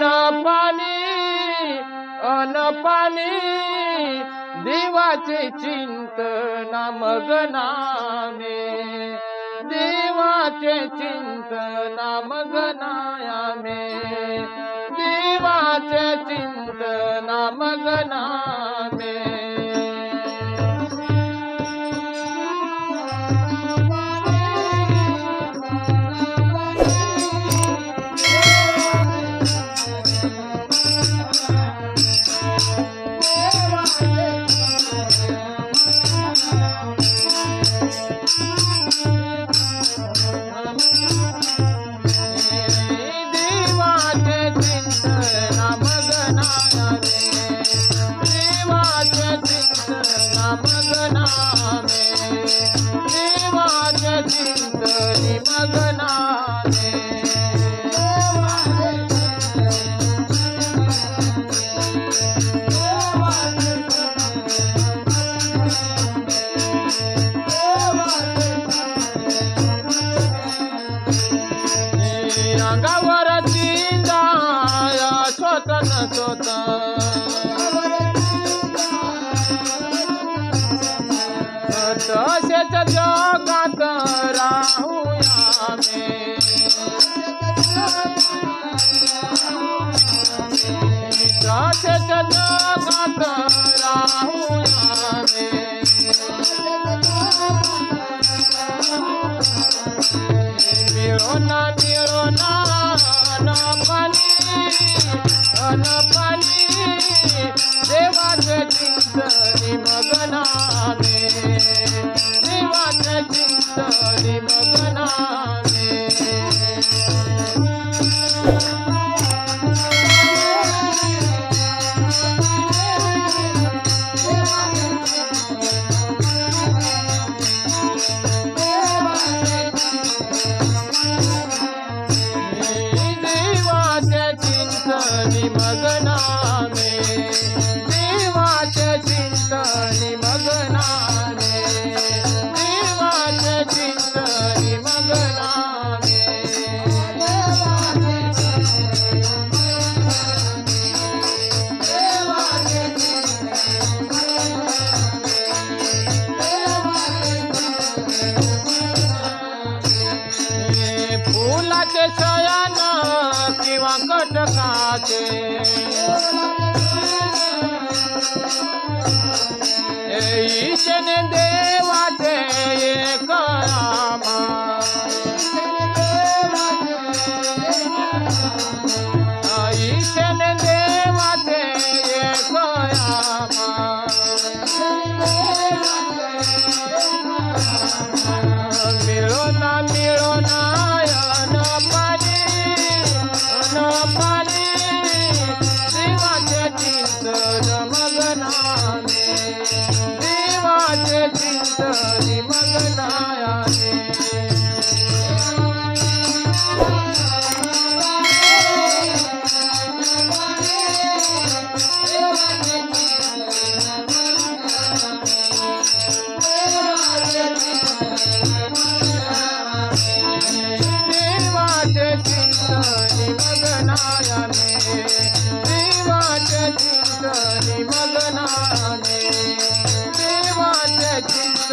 अनपानी अनपानी देवाचे चिंतना मगनामे देवाचे चिंतना मगनायामे देवाचे चिंतना मगना तशेच जगत राहुया में तशेच जगत राहुया में मेरो ना मेरो ना न पानी न जाने সেবা কট কাছে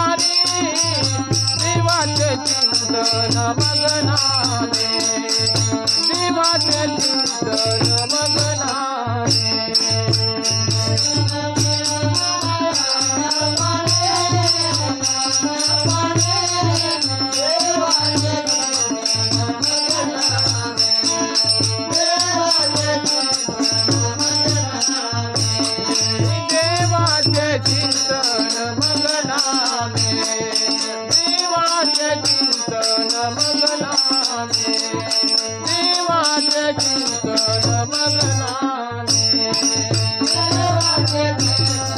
वारी देवाचे चिंतन मगना દેવાજે કૃષ્ણ ભગવાને દેવાજે કૃષ્ણ